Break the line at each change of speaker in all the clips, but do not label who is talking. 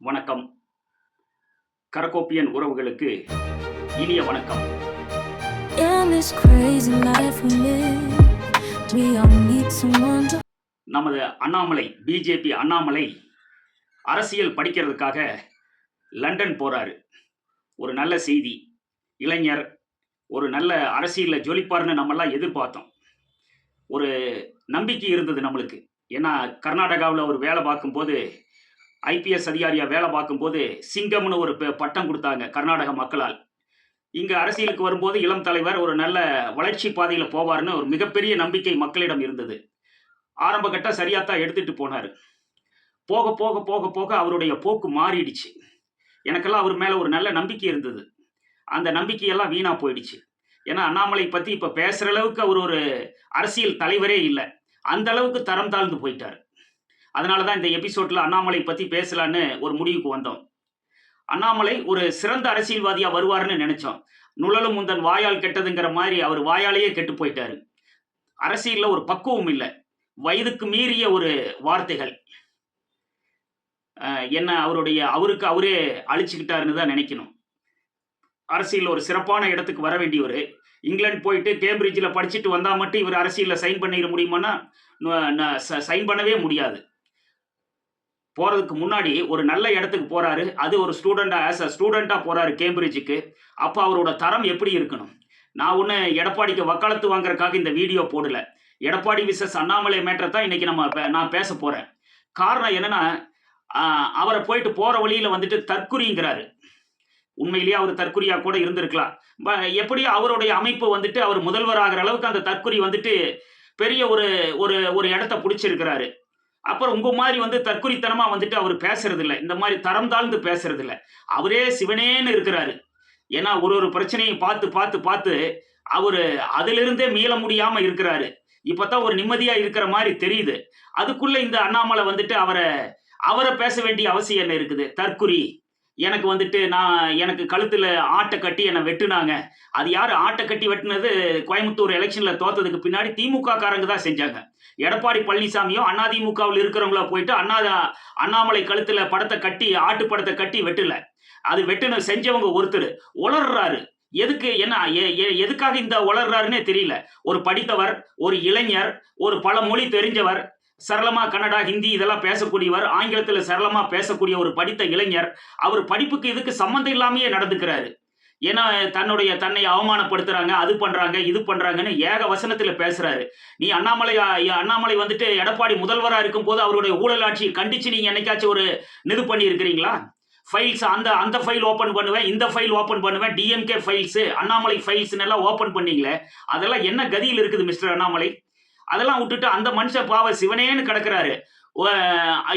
வணக்கம். கரகோப்பியன் உறவுகளுக்கு இனிய வணக்கம். நமது அண்ணாமலை பிஜேபி அண்ணாமலை அரசியல் படிக்கிறதுக்காக லண்டன் போறாரு. ஒரு நல்ல செய்தி. இளைஞர் ஒரு நல்ல அரசியலில் ஜொலிப்பார்னு நம்மெல்லாம் எதிர்பார்த்தோம். ஒரு நம்பிக்கை இருந்தது நம்மளுக்கு. ஏன்னா கர்நாடகாவில் ஒரு வேலை பார்க்கும்போது ஐபிஎஸ் அதிகாரியாக வேலை பார்க்கும்போது சிங்கம்னு ஒரு பட்டம் கொடுத்தாங்க கர்நாடக மக்களால். இங்கே அரசியலுக்கு வரும்போது இளம் தலைவர் ஒரு நல்ல வளர்ச்சி பாதையில் போவார்னு ஒரு மிகப்பெரிய நம்பிக்கை மக்களிடம் இருந்தது. ஆரம்ப கட்ட சரியாத்தான் எடுத்துகிட்டு போனார். போக போக போக போக அவருடைய போக்கு மாறிடுச்சு. எனக்கெல்லாம் அவர் மேலே ஒரு நல்ல நம்பிக்கை இருந்தது. அந்த நம்பிக்கையெல்லாம் வீணாக போயிடுச்சு. ஏன்னா அண்ணாமலை பற்றி இப்போ பேசுகிற அளவுக்கு அவர் ஒரு அரசியல் தலைவரே இல்லை. அந்த அளவுக்கு தரம் தாழ்ந்து போயிட்டார். அதனால தான் இந்த எபிசோட்ல அண்ணாமலை பத்தி பேசலான்னு ஒரு முடிவுக்கு வந்தோம். அண்ணாமலை ஒரு சிறந்த அரசியல்வாதியா வருவார்னு நினைச்சோம். நுழலும் முந்தன் வாயால் கெட்டதுங்கிற மாதிரி அவர் வாயாலேயே கெட்டு போயிட்டாரு. அரசியல்ல ஒரு பக்குவம் இல்லை. வயதுக்கு மீறிய ஒரு வார்த்தைகள். என்ன அவருடைய அவருக்கு அவரே அழிச்சுக்கிட்டாருன்னு தான் நினைக்கணும். அரசியல் ஒரு சிறப்பான இடத்துக்கு வர வேண்டியவர். இங்கிலாந்து போயிட்டு கேம்பிரிட்ஜில் படிச்சுட்டு வந்தால் மட்டும் இவர் அரசியலில் சைன் பண்ணிட முடியுமான்னா சைன் பண்ணவே முடியாது. போகிறதுக்கு முன்னாடி ஒரு நல்ல இடத்துக்கு போகிறாரு அது ஒரு ஸ்டூடெண்ட்டாக ஆஸ் அ ஸ்டூடெண்ட்டாக போகிறாரு கேம்பிரிட்ஜுக்கு அப்போ அவரோட தரம் எப்படி இருக்கணும்? நான் ஒன்று எடப்பாடிக்கு வக்காலத்து வாங்குறதுக்காக இந்த வீடியோ போடலை. எடப்பாடி விசஸ் அண்ணாமலை மேட்டரை தான் இன்றைக்கி நம்ம பே- நான் பேச போகிறேன் காரணம் என்னென்னா அவரை போயிட்டு போகிற வழியில் வந்துட்டு தற்குறிங்கிறாரு உண்மையிலேயே அவர் தற்குறியாக கூட இருந்திருக்கலாம். ப- எப்படியோ அவருடைய அமைப்பு வந்துட்டு அவர் முதல்வர் ஆகிற அளவுக்கு அந்த தற்குறி வந்துட்டு பெரிய ஒரு ஒரு ஒரு இடத்த பிடிச்சிருக்கிறாரு. அப்புறம் உங்க மாதிரி வந்து தற்குறித்தனமா வந்துட்டு அவர் பேசுறது இல்லை இந்த மாதிரி தரம் தாழ்ந்து பேசுறது இல்லை அவரே சிவனேன்னு இருக்கிறாரு. ஏன்னா ஒரு ஒரு பிரச்சனையும் பார்த்து பார்த்து பார்த்து அவர் அதிலிருந்தே மீள முடியாம இருக்கிறாரு. இப்பதான் ஒரு நிம்மதியா இருக்கிற மாதிரி தெரியுது. அதுக்குள்ள இந்த அண்ணாமலை வந்துட்டு அவரை அவரை பேச வேண்டிய அவசியம் என்ன இருக்குது? தற்குறி. எனக்கு வந்துட்டு நான் எனக்கு கழுத்தில் ஆட்டை கட்டி என்னை வெட்டுனாங்க. அது யார்? ஆட்டை கட்டி வெட்டினது கோயம்புத்தூர் எலெக்ஷனில் தோத்ததுக்கு பின்னாடி திமுக காரங்க தான் செஞ்சாங்க. எடப்பாடி பழனிசாமியும் அதிமுகவில் இருக்கிறவங்கள போயிட்டு அண்ணா அண்ணாமலை கழுத்தில் படத்தை கட்டி ஆட்டு படத்தை கட்டி வெட்டல. அது வெட்டுன செஞ்சவங்க ஒருத்தர். உளர்றாரு. எதுக்கு என்ன எதுக்காக இந்த உளர்றாருன்னே தெரியல. ஒரு படித்தவர் ஒரு இளைஞர் ஒரு பல மொழி தெரிஞ்சவர் சரளமா கன்னடா ஹிந்தி இதெல்லாம் பேசக்கூடியவர் ஆங்கிலத்தில் சரளமா பேசக்கூடிய ஒரு படித்த இளைஞர் அவர் படிப்புக்கு இதுக்கு சம்மந்தம் இல்லாமையே நடந்துக்கிறாரு. ஏன்னா தன்னுடைய தன்னை அவமானப்படுத்துறாங்க அது பண்றாங்க இது பண்றாங்கன்னு ஏக வசனத்துல பேசுறாரு. நீ அண்ணாமலை அண்ணாமலை வந்துட்டு எடப்பாடி முதல்வரா இருக்கும் போது அவருடைய ஊழலாட்சியை கண்டிச்சு நீங்க என்னைக்காச்சும் ஒரு இது பண்ணி இருக்கிறீங்களா ஃபைல்ஸ் அந்த அந்த ஃபைல் ஓப்பன் பண்ணுவேன் இந்த ஃபைல் ஓப்பன் பண்ணுவேன் டிஎம்கே ஃபைல்ஸு அண்ணாமலை ஃபைல்ஸ்னு எல்லாம் ஓப்பன் பண்ணீங்களே அதெல்லாம் என்ன கதியில் இருக்குது மிஸ்டர் அண்ணாமலை? அதெல்லாம் விட்டுட்டு அந்த மனுஷன் பாவ சிவனேன்னு கிடக்குறாரு.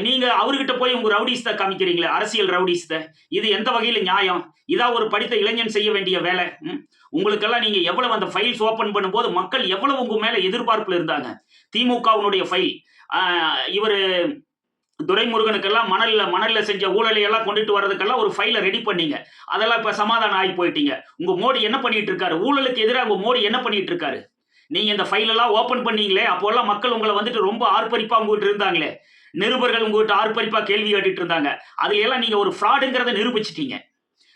நீங்க அவர்கிட்ட போய் உங்க ரவுடிஸ்த காமிக்கிறீங்களே அரசியல் ரவுடிஸ்த. இது எந்த வகையில நியாயம்? இதா ஒரு படித்த இளைஞன் செய்ய வேண்டிய வேலை ம்? உங்களுக்கெல்லாம் நீங்க எவ்வளவு அந்த ஃபைல்ஸ் ஓபன் பண்ணும்போது மக்கள் எவ்வளவு உங்க மேல எதிர்பார்ப்புல இருந்தாங்க? திமுகவினுடைய ஃபைல் இவர் துரைமுருகனுக்கெல்லாம் மணல்ல மணல்ல செஞ்ச ஊழலை எல்லாம் கொண்டுட்டு வர்றதுக்கெல்லாம் ஒரு ஃபைலை ரெடி பண்ணீங்க. அதெல்லாம் இப்ப சமாதானம் ஆகி போயிட்டீங்க. உங்க மோடி என்ன பண்ணிட்டு இருக்காரு? ஊழலுக்கு எதிராக உங்க மோடி என்ன பண்ணிட்டு இருக்காரு? நீங்கள் இந்த ஃபைலெல்லாம் ஓப்பன் பண்ணீங்களே அப்போல்லாம் மக்கள் உங்களை வந்துட்டு ரொம்ப ஆர்ப்பரிப்பாக உங்ககிட்ட இருந்தாங்களே. நிருபர்கள் உங்ககிட்ட ஆர்ப்பரிப்பாக கேள்வி கேட்டுட்டு இருந்தாங்க. அதுல எல்லாம் நீங்கள் ஒரு ஃப்ராடுங்கிறத நிரூபிச்சிட்டீங்க.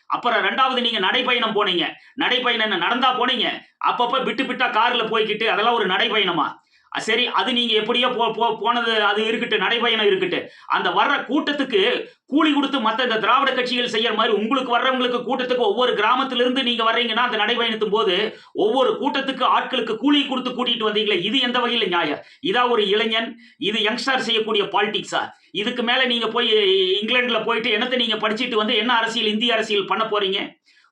அப்புறம் ரெண்டாவது நீங்க நடைப்பயணம் போனீங்க. நடைப்பயணம் என்ன நடந்தா போனீங்க. அப்பப்ப விட்டு விட்டா கார்ல போய்கிட்டு அதெல்லாம் ஒரு நடைப்பயணமா சரி அது நீங்க எப்படியோ போ போ போனது அது இருக்கட்டு நடைப்பயணம் இருக்கட்டு அந்த வர்ற கூட்டத்துக்கு கூலி கொடுத்து மற்ற இந்த திராவிட கட்சிகள் செய்யற மாதிரி உங்களுக்கு வர்றவங்களுக்கு கூட்டத்துக்கு ஒவ்வொரு கிராமத்திலிருந்து நீங்க வர்றீங்கன்னா அந்த நடைபயணத்தும் போது ஒவ்வொரு கூட்டத்துக்கு ஆட்களுக்கு கூலி கொடுத்து கூட்டிட்டு வந்தீங்களே இது எந்த வகையில் நியாயம்? இதா ஒரு இளைஞன் இது யங்ஸ்டர் செய்யக்கூடிய பாலிடிக்ஸா இதுக்கு மேல நீங்க போய் இங்கிலாந்துல போயிட்டு என்னத்தை நீங்க படிச்சுட்டு வந்து என்ன அரசியல் இந்திய அரசியல் பண்ண போறீங்க?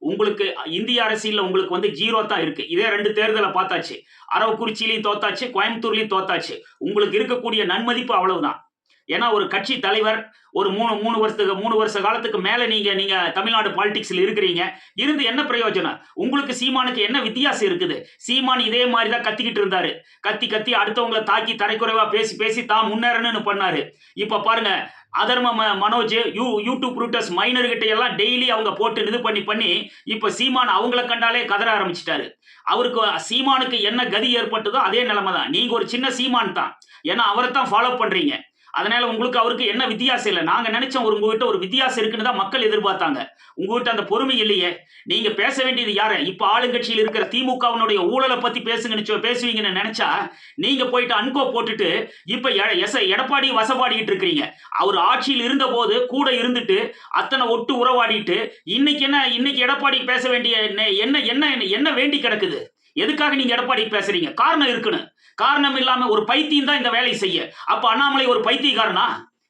உங்களுக்கு இந்திய அரசியலில் உங்களுக்கு வந்து ஜீரோ தான் இருக்கு. இதே ரெண்டு தேர்தலை பார்த்தாச்சு. அரவக்குறிச்சிலையும் தோத்தாச்சு கோயம்புத்தூர்லயும் தோத்தாச்சு. உங்களுக்கு இருக்கக்கூடிய நன்மதிப்பு அவ்வளவுதான். ஏன்னா ஒரு கட்சி தலைவர் ஒரு மூணு மூணு வருஷத்துக்கு மூணு வருஷ காலத்துக்கு மேல நீங்க நீங்க தமிழ்நாடு பாலிடிக்ஸ்ல இருக்கிறீங்க. இருந்து என்ன பிரயோஜனம்? உங்களுக்கு சீமானுக்கு என்ன வித்தியாசம் இருக்குது? சீமான் இதே மாதிரி தான் கத்திக்கிட்டு இருந்தாரு. கத்தி கத்தி அடுத்தவங்களை தாக்கி தரைக்குறைவா பேசி பேசி தான் முன்னேறணும்னு பண்ணாரு. இப்ப பாருங்க அதர்ம ம- மனோஜ் யூ யூடியூப் ரூட்டர்ஸ் மைனர்கிட்ட எல்லாம் டெய்லி அவங்க போட்டு இது பண்ணி பண்ணி இப்போ சீமான் அவங்கள கண்டாலே கதற ஆரம்பிச்சிட்டாரு. அவருக்கு சீமானுக்கு என்ன கதி ஏற்பட்டதோ அதே நிலைமை தான் நீங்கள் ஒரு சின்ன சீமான் தான். ஏன்னா அவரை தான் ஃபாலோ பண்ணுறீங்க அதனால உங்களுக்கு அவருக்கு என்ன வித்தியாசம் இல்லை? நாங்க நினைச்சோம் ஒரு உங்ககிட்ட ஒரு வித்தியாசம் இருக்குன்னு தான் மக்கள் எதிர்பார்த்தாங்க. உங்ககிட்ட அந்த பொறுமை இல்லையே. நீங்க பேச வேண்டியது யாரு? இப்ப ஆளுங்கட்சியில் இருக்கிற திமுகவினுடைய ஊழலை பத்தி பேசுங்கன்னு பேசுவீங்கன்னு நினைச்சா நீங்க போயிட்டு அன்கோ போட்டுட்டு இப்ப எ- எச- எடப்பாடி வசப்பாடிக்கிட்டு இருக்கிறீங்க. அவர் ஆட்சியில் இருந்த போது கூட இருந்துட்டு அத்தனை ஒட்டு உறவாடிட்டு இன்னைக்கு என்ன இன்னைக்கு எடப்பாடி பேச வேண்டிய என்ன- என்ன என்ன என்ன வேண்டி கிடக்குது? எதுக்காக நீங்க எடப்பாடி பேசுறீங்க? காரணம் இருக்குன்னு காரணம் இல்லாம ஒரு பைத்தியம் தான் இந்த வேலையை செய்ய. அப்ப அண்ணாமலை ஒரு பைத்தியக்காரனா?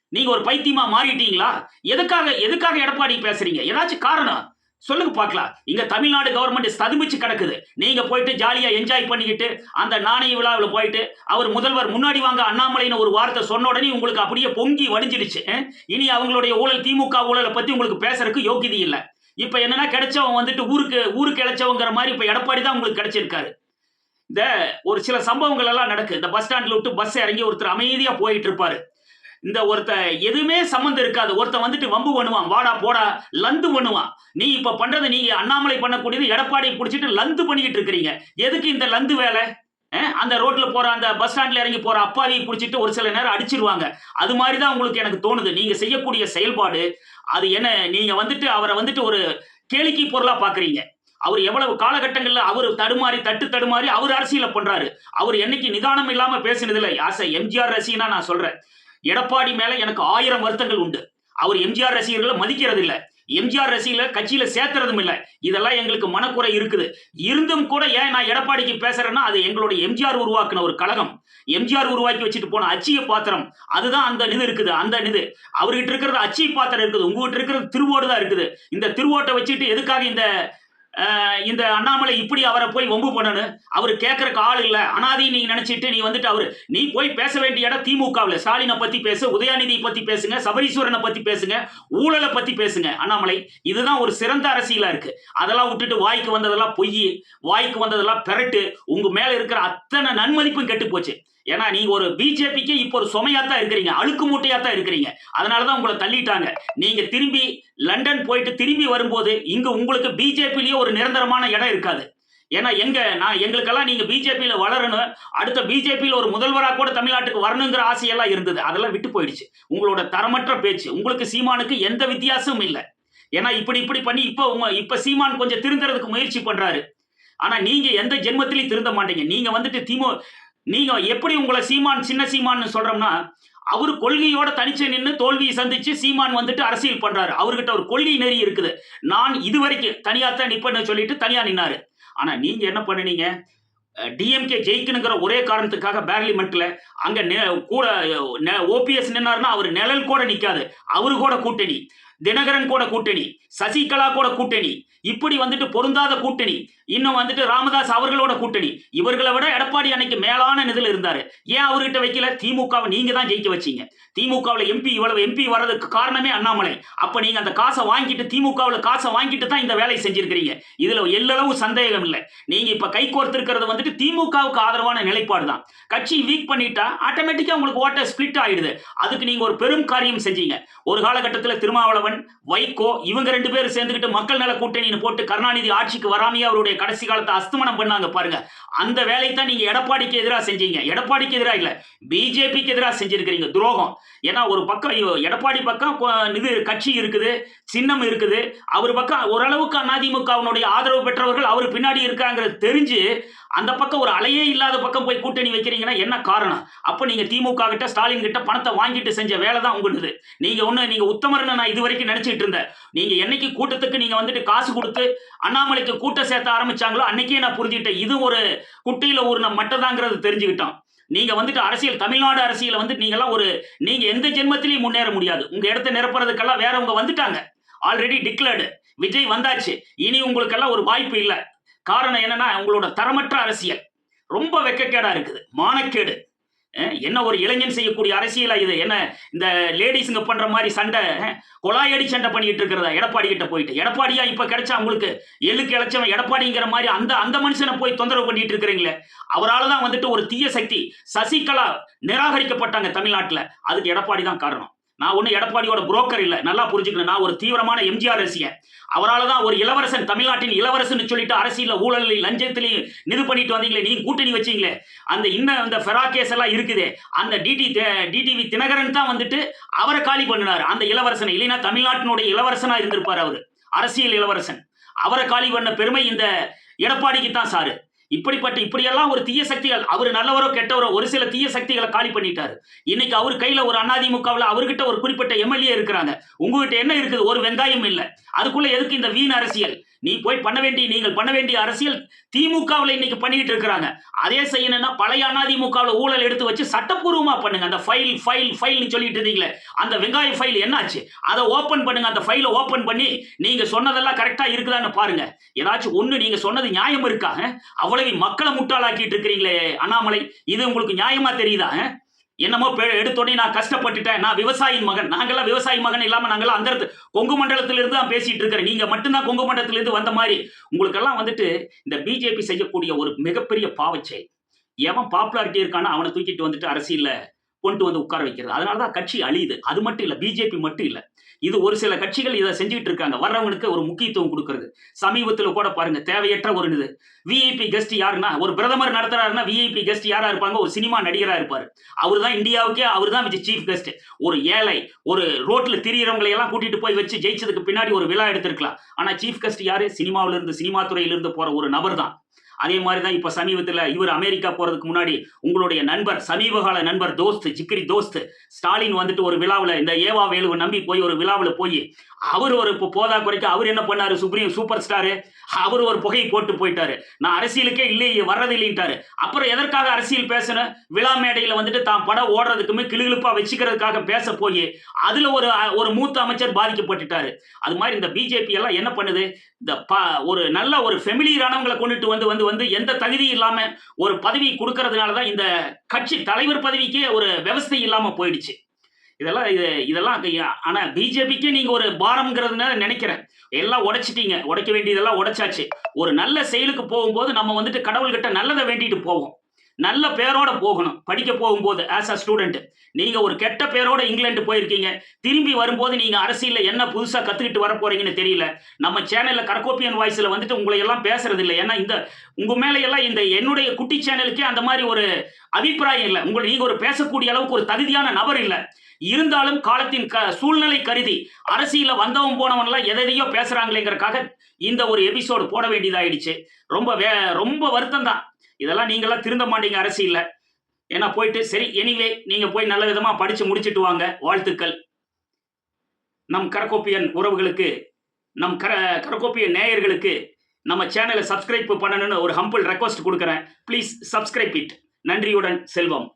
நீங்க ஒரு பைத்தியமா மாறிட்டீங்களா? எதுக்காக எதுக்காக எடப்பாடி பேசுறீங்க? ஏதாச்சும் காரணம்? சொல்லுங்க பார்க்கலாம். இங்க தமிழ்நாடு கவர்மெண்ட் ஸ்தம்பிச்சு கிடக்குது. நீங்க போயிட்டு ஜாலியா என்ஜாய் பண்ணிக்கிட்டு அந்த நாணய விழாவில் போயிட்டு அவர் முதல்வர் முன்னாடி வாங்க அண்ணாமலைன்னு ஒரு வார்த்தை சொன்ன உடனே உங்களுக்கு அப்படியே பொங்கி வடிஞ்சிடுச்சு. இனி அவங்களுடைய ஊழல் திமுக ஊழலை பத்தி உங்களுக்கு பேசுறதுக்கு யோகியதை இல்லை. இப்போ என்னன்னா கிடைச்சவன் வந்துட்டு ஊருக்கு ஊருக்கு இழைச்சவங்கிற மாதிரி இப்போ எடப்பாடி தான் உங்களுக்கு கிடைச்சிருக்காரு. இந்த ஒரு சில சம்பவங்கள் எல்லாம் நடக்கு. இந்த பஸ் ஸ்டாண்ட்ல விட்டு பஸ் இறங்கி ஒருத்தர் அமைதியாக போயிட்டு இருப்பாரு. இந்த ஒருத்த எதுவுமே சம்மந்தம் இருக்காது. ஒருத்தன் வந்துட்டு வம்பு பண்ணுவான். வாடா போடா லந்து பண்ணுவான். நீ இப்ப பண்றது நீங்க அண்ணாமலை பண்ணக்கூடியது எடப்பாடியை பிடிச்சிட்டு லந்து பண்ணிக்கிட்டு இருக்கிறீங்க. எதுக்கு இந்த லந்து வேலை? அந்த ரோட்ல போற அந்த பஸ் ஸ்டாண்ட்ல இறங்கி போற அப்பாவியை பிடிச்சிட்டு ஒரு சில நேரம் அடிச்சிருவாங்க. அது மாதிரி தான் உங்களுக்கு எனக்கு தோணுது. நீங்க செய்யக்கூடிய செயல்பாடு அது என்ன? நீங்க வந்துட்டு அவரை வந்துட்டு ஒரு கேளிக்கை பொருளா பாக்குறீங்க. அவர் எவ்வளவு காலகட்டங்கள்ல அவர் தடுமாறி தட்டு தடுமாறி அவர் அரசியல பண்றாரு. அவர் என்னைக்கு நிதானம் இல்லாம பேசினதில்லை. ஆசை எம்ஜிஆர் ரசிகனா நான் சொல்றேன். எடப்பாடி மேல எனக்கு ஆயிரம் வருத்தங்கள் உண்டு. அவர் எம்ஜிஆர் ரசிகர்களை மதிக்கிறது எம்ஜிஆர் ரசிகல கட்சியில சேர்த்துறதும் இல்ல. இதெல்லாம் எங்களுக்கு மனக்குறை இருக்குது. இருந்தும் கூட ஏன் நான் எடப்பாடிக்கு பேசுறேன்னா அது எங்களுடைய எம்ஜிஆர் உருவாக்குன ஒரு கழகம். எம்ஜிஆர் உருவாக்கி வச்சுட்டு போன அச்சிய பாத்திரம் அதுதான் அந்த இது இருக்குது அந்த இது. அவர்கிட்ட இருக்கிறது அச்சி பாத்திரம் இருக்குது உங்ககிட்ட இருக்கிறது திருவோடு தான் இருக்குது. இந்த திருவோட்டை வச்சுட்டு எதுக்காக இந்த இந்த அண்ணாமலை இப்படி அவரை போய் வம்பு பண்ணணும் அவர் கேட்கறக்கு ஆள் இல்லை. அனாதி நீ நினைச்சிட்டு நீ வந்துட்டு அவரு நீ போய் பேச வேண்டிய இடம் திமுகவில். ஸ்டாலினை பத்தி பேசு உதயாநிதியை பத்தி பேசுங்க சபரீஸ்வரனை பத்தி பேசுங்க ஊழலை பத்தி பேசுங்க. அண்ணாமலை இதுதான் ஒரு சிறந்த அரசியலா இருக்கு. அதெல்லாம் விட்டுட்டு வாய்க்கு வந்ததெல்லாம் பொய் வாய்க்கு வந்ததெல்லாம் பெரட்டு உங்க மேல இருக்கிற அத்தனை நன்மதிப்பும் கெட்டு போச்சு. ஏன்னா நீங்க ஒரு பிஜேபிக்கு இப்போ ஒரு சுமையா தான் இருக்கிறீங்க. அழுக்கு மூட்டையா தான் இருக்கிறீங்க. அதனாலதான் உங்களை தள்ளிட்டாங்க. நீங்க திரும்பி லண்டன் போயிட்டு திரும்பி வரும்போது இங்க உங்களுக்கு பிஜேபிலேயே ஒரு நிரந்தரமான இடம் இருக்காது. ஏன்னா எங்க? நான் எங்களுக்கெல்லாம் நீங்க பிஜேபியில வளரணும். அடுத்த பிஜேபியில ஒரு முதல்வரா கூட தமிழ்நாட்டுக்கு வரணுங்கிற ஆசையெல்லாம் இருந்தது. அதெல்லாம் விட்டு போயிடுச்சு. உங்களோட தரமற்ற பேச்சு. உங்களுக்கு சீமானுக்கு எந்த வித்தியாசமும் இல்லை. ஏன்னா இப்படி இப்படி பண்ணி இப்போ உங்க இப்ப சீமான் கொஞ்சம் திருந்துறதுக்கு முயற்சி பண்றாரு. ஆனா நீங்க எந்த ஜென்மத்திலையும் திருந்த மாட்டீங்க. நீங்க வந்துட்டு திமுக நீங்க எப்படி உங்களை சீமான் சின்ன சீமான்னு சொல்றோம்னா அவர் கொள்கையோட தனிச்சு நின்று தோல்வியை சந்திச்சு சீமான் வந்துட்டு அரசியல் பண்றாரு. அவர்கிட்ட ஒரு கொள்கை நெறி இருக்குது. நான் இதுவரைக்கும் தனியா தான் நிப்பேன்னு சொல்லிட்டு தனியா நின்னாரு. ஆனா நீங்க என்ன பண்ணுனீங்க? டிஎம்கே ஜெயிக்கணுங்கிற ஒரே காரணத்துக்காக பார்லிமெண்ட்ல அங்க நெ- கூட ஓபிஎஸ் நின்னாருன்னா அவர் நிழல் கூட நிக்காது. அவரு கூட கூட்டணி. தினகரன் கூட கூட்டணி சசிகலா கூட கூட்டணி இப்படி வந்துட்டு பொருந்தாத கூட்டணி இன்னும் வந்துட்டு ராமதாஸ் அவர்களோட கூட்டணி இவர்களை விட எடப்பாடி அன்னைக்கு மேலான நிதியில் இருந்தாரு. ஏன் அவர்கிட்ட வைக்கல? திமுகவை நீங்க தான் ஜெயிக்க வச்சீங்க. திமுகவில் எம்பி இவ்வளவு எம்பி வர்றதுக்கு காரணமே அண்ணாமலை. அப்ப நீங்க அந்த காசை வாங்கிட்டு திமுகவில் காசை வாங்கிட்டு தான் இந்த வேலையை செஞ்சிருக்கிறீங்க. இதுல எல்லளவு சந்தேகம் இல்லை. நீங்க இப்ப கை கோர்த்திருக்கிறது வந்துட்டு திமுகவுக்கு ஆதரவான நிலைப்பாடு தான். கட்சி வீக் பண்ணிட்டா ஆட்டோமேட்டிக்கா உங்களுக்கு ஓட்ட ஸ்பிளிட் ஆயிடுது. அதுக்கு நீங்க ஒரு பெரும் காரியம் செஞ்சீங்க. ஒரு காலகட்டத்தில் திருமாவளவன் வைகோ இவங்க ரெண்டு பேரும் சேர்ந்துக்கிட்டு மக்கள் நல கூட்டணின்னு போட்டு கருணாநிதி ஆட்சிக்கு வராமையே அவருடைய கடைசி காலத்தை அஸ்தமனம் பண்ணாங்க பாருங்க. அந்த வேலையை தான் நீங்க எடப்பாடிக்கு எதிராக செஞ்சீங்க. எடப்பாடிக்கு எதிராக இல்ல பிஜேபிக்கு எதிராக செஞ்சிருக்கிறீங்க. துரோகம். ஏன்னா ஒரு பக்கம் எடப்பாடி பக்கம் இது கட்சி இருக்குது சின்னம் இருக்குது. அவர் பக்கம் ஓரளவுக்கு அதிமுகவினுடைய ஆதரவு பெற்றவர்கள் அவர் பின்னாடி இருக்காங்கிறது தெரிஞ்சு அந்த பக்கம் ஒரு அலையே இல்லாத பக்கம் போய் கூட்டணி வைக்கிறீங்கன்னா என்ன காரணம்? அப்போ நீங்க திமுக கிட்ட ஸ்டாலின் கிட்ட பணத்தை வாங்கிட்டு செஞ்ச வேலை தான் உங்களுது. நீங்க ஒன்று நீங்க உத்தமர்னு நான் இதுவரை வரைக்கும் நினைச்சிட்டு இருந்தேன் நீங்க என்னைக்கு கூட்டத்துக்கு நீங்க வந்துட்டு காசு கொடுத்து அண்ணாமலைக்கு கூட்டம் சேர்த்த ஆரம்பிச்சாங்களோ அன்னைக்கே நான் புரிஞ்சுக்கிட்டேன். இது ஒரு குட்டியில ஊர்ன மட்டதாங்கிறது தெரிஞ்சுக்கிட்டோம். நீங்க வந்துட்டு அரசியல் தமிழ்நாடு அரசியல வந்து நீங்கெல்லாம் ஒரு நீங்க எந்த ஜென்மத்திலையும் முன்னேற முடியாது. உங்க இடத்த நிரப்புறதுக்கெல்லாம் வேறவங்க வந்துட்டாங்க. ஆல்ரெடி டிக்ளேர்டு விஜய் வந்தாச்சு. இனி உங்களுக்கெல்லாம் ஒரு வாய்ப்பு இல்லை. காரணம் என்னன்னா உங்களோட தரமற்ற அரசியல். ரொம்ப வெக்கக்கேடா இருக்குது. மானக்கேடு. என்ன ஒரு இளைஞன் செய்யக்கூடிய அரசியலா இது? என்ன இந்த லேடிஸுங்க பண்ற மாதிரி சண்டை கொலாயடி சண்டை பண்ணிட்டு இருக்கிறதா? எடப்பாடி கிட்ட போயிட்டு. எடப்பாடியா இப்ப கிடைச்சா உங்களுக்கு? எள்ளுக்கு இழைச்சவன் எடப்பாடிங்கிற மாதிரி அந்த அந்த மனுஷனை போய் தொந்தரவு பண்ணிட்டு இருக்கிறீங்களே. அவரால் தான் வந்துட்டு ஒரு தீய சக்தி சசிகலா நிராகரிக்கப்பட்டாங்க தமிழ்நாட்டில். அதுக்கு எடப்பாடி தான் காரணம். நான் ஒன்றும் எடப்பாடியோட புரோக்கர் இல்லை. நல்லா புரிஞ்சுக்கணும். நான் ஒரு தீவிரமான எம்ஜிஆர் ரசிகன். அவரால் தான் ஒரு இளவரசன் தமிழ்நாட்டின் இளவரசன் சொல்லிட்டு அரசியல் ஊழலையும் லஞ்சத்திலையும் இது பண்ணிட்டு வந்தீங்களே நீங்க கூட்டணி வச்சீங்களே. அந்த இன்னும் அந்த ஃபெரா கேஸ் எல்லாம் இருக்குது. அந்த டிடி டிடிவி தினகரன் தான் வந்துட்டு அவரை காலி பண்ணினார். அந்த இளவரசனை. இல்லைன்னா தமிழ்நாட்டினுடைய இளவரசனா இருந்திருப்பார் அவர். அரசியல் இளவரசன். அவரை காலி பண்ண பெருமை இந்த எடப்பாடிக்கு தான் சாரு. இப்படிப்பட்ட இப்படியெல்லாம் ஒரு தீய சக்திகள் அவர் நல்லவரோ கெட்டவரோ ஒரு சில தீய சக்திகளை காலி பண்ணிட்டாரு. இன்னைக்கு அவர் கையில ஒரு அதிமுகவில் அவர்கிட்ட ஒரு குறிப்பிட்ட எம்எல்ஏ இருக்கிறாங்க. உங்ககிட்ட என்ன இருக்குது? ஒரு வெங்காயம் இல்லை. அதுக்குள்ள எதுக்கு இந்த வீண் அரசியல்? நீ போய் பண்ண வேண்டிய நீங்கள் பண்ண வேண்டிய அரசியல் திமுகவில் இன்னைக்கு பண்ணிக்கிட்டு இருக்கிறாங்க. அதே செய்யணும்னா பழைய அதிமுகவில் ஊழல் எடுத்து வச்சு சட்டப்பூர்வமாக பண்ணுங்க. அந்த ஃபைல் ஃபைல் ஃபைல்னு சொல்லிட்டு இருந்தீங்களே அந்த வெங்காய ஃபைல் என்னாச்சு? அதை ஓப்பன் பண்ணுங்க. அந்த ஃபைலை ஓப்பன் பண்ணி நீங்கள் சொன்னதெல்லாம் கரெக்டாக இருக்குதான்னு பாருங்க. ஏதாச்சும் ஒன்று நீங்கள் சொன்னது நியாயம் இருக்கா? அவ்வளவு மக்களை முட்டாளாக்கிட்டு இருக்கிறீங்களே அண்ணாமலை. இது உங்களுக்கு நியாயமா தெரியுதா? என்னமோ எடுத்தோடனே நான் கஷ்டப்பட்டுட்டேன். நான் விவசாயின் மகன். நாங்கெல்லாம் விவசாயி மகன் இல்லாமல் நாங்களாம் அந்த இடத்து- கொங்கு மண்டலத்திலிருந்து தான் பேசிட்டு இருக்கிறேன். நீங்கள் மட்டும்தான் கொங்கு மண்டலத்திலிருந்து வந்த மாதிரி. உங்களுக்கெல்லாம் வந்துட்டு இந்த பிஜேபி செய்யக்கூடிய ஒரு மிகப்பெரிய பாவச்செயல் எவன் பாப்புலாரிட்டி இருக்கானோ அவனை தூக்கிட்டு வந்துட்டு அரசியலில் கொண்டு வந்து உட்கார வைக்கிறது. அதனால தான் கட்சி அழியுது. அது மட்டும் இல்லை பிஜேபி மட்டும் இல்லை. இது ஒரு சில கட்சிகள் இதை செஞ்சுட்டு இருக்காங்க. வர்றவங்களுக்கு ஒரு முக்கியத்துவம் கொடுக்கறது. சமீபத்தில் கூட பாருங்க தேவையற்ற ஒரு இது. விஐபி கெஸ்ட் யாருன்னா ஒரு பிரதமர் நடத்துறாருன்னா விஐபி கெஸ்ட் யாரா இருப்பாங்க? ஒரு சினிமா நடிகரா இருப்பாரு. அவர் தான் இந்தியாவுக்கே அவர் தான் சீஃப் கெஸ்ட் ஒரு ஏழை ஒரு ரோட்ல திரியறவங்களை எல்லாம் கூட்டிட்டு போய் வச்சு ஜெயிச்சதுக்கு பின்னாடி ஒரு விழா எடுத்திருக்கலாம். ஆனா சீஃப் கெஸ்ட் யாரு? சினிமாவில இருந்து சினிமா துறையிலிருந்து போற ஒரு நபர் தான் அதே மாதிரி தான் இப்போ சமீபத்தில் இவர் அமெரிக்கா போகிறதுக்கு முன்னாடி உங்களுடைய நண்பர் சமீபகால நண்பர் தோஸ்த் ஜிக்ரி தோஸ்த் ஸ்டாலின் வந்துட்டு ஒரு விழாவில் இந்த ஏவா வேலுவை நம்பி போய் ஒரு விழாவில் போய் அவர் ஒரு இப்போ போதா குறைக்க அவர் என்ன பண்ணார் சுப்ரீம் சூப்பர் ஸ்டாரு அவர் ஒரு புகையை போட்டு போயிட்டாரு. நான் அரசியலுக்கே இல்லையே வர்றது இல்லைன்ட்டாரு அப்புறம் எதற்காக அரசியல் பேசணும் விழா மேடையில் வந்துட்டு தான் படம் ஓடுறதுக்குமே கிளுகிழுப்பாக வச்சுக்கிறதுக்காக பேச போய் அதில் ஒரு ஒரு மூத்த அமைச்சர் பாதிக்கப்பட்டுட்டாரு. அது மாதிரி இந்த பிஜேபி எல்லாம் என்ன பண்ணுது? இந்த ப ஒரு நல்ல ஒரு ஃபெமிலியரானவங்களை கொண்டுட்டு வந்து வந்து வந்து எந்த தகுதியும் இல்லாம ஒரு பதவி கொடுக்கறதுனால தான் இந்த கட்சி தலைவர் பதவிக்கே ஒரு விவஸ்தை இல்லாம போயிடுச்சு. இதெல்லாம் இது இதெல்லாம் ஆனா பிஜேபிக்கே நீங்க ஒரு பாரம்ங்கிறதுனால நினைக்கிறேன். எல்லாம் உடைச்சிட்டீங்க. உடைக்க வேண்டியதெல்லாம் உடைச்சாச்சு. ஒரு நல்ல செயலுக்கு போகும்போது நம்ம வந்துட்டு கடவுள்கிட்ட நல்லதை வேண்டிட்டு போவோம். நல்ல பேரோட போகணும். படிக்க போகும்போது ஆஸ் அ ஸ்டூடெண்ட் நீங்க ஒரு கெட்ட பேரோட இங்கிலாந்து போயிருக்கீங்க. திரும்பி வரும்போது நீங்க அரசியல என்ன புதுசா கத்துக்கிட்டு வர போறீங்கன்னு தெரியல. நம்ம சேனல்ல கரகோப்பியன் வாய்ஸ்ல வந்துட்டு உங்களை எல்லாம் பேசுறது இல்லை ஏன்னா இந்த உங்க மேல எல்லாம் இந்த என்னுடைய குட்டி சேனலுக்கே அந்த மாதிரி ஒரு அபிப்பிராயம் இல்லை. உங்களை நீங்க ஒரு பேசக்கூடிய அளவுக்கு ஒரு தகுதியான நபர் இல்லை. இருந்தாலும் காலத்தின் க சூழ்நிலை கருதி அரசியல வந்தவன் போனவன் எல்லாம் எதையோ பேசுறாங்களேங்கிறக்காக இந்த ஒரு எபிசோடு போட வேண்டியதாயிடுச்சு. ரொம்ப வே ரொம்ப வருத்தம் தான். இதெல்லாம் நீங்களாம் திருந்த மாட்டீங்க அரசியல்ல. ஏன்னா போயிட்டு சரி எனிவே நீங்கள் போய் நல்ல விதமாக படித்து முடிச்சுட்டு வாங்க வாழ்த்துக்கள். நம் கரகோப்பியன் உறவுகளுக்கு நம் கர கரகோப்பியன் நேயர்களுக்கு நம்ம சேனலை சப்ஸ்கிரைப் பண்ணணும்னு ஒரு ஹம்பிள் ரெக்வஸ்ட் கொடுக்குறேன். ப்ளீஸ் சப்ஸ்கிரைப் இட் நன்றியுடன் செல்வம்.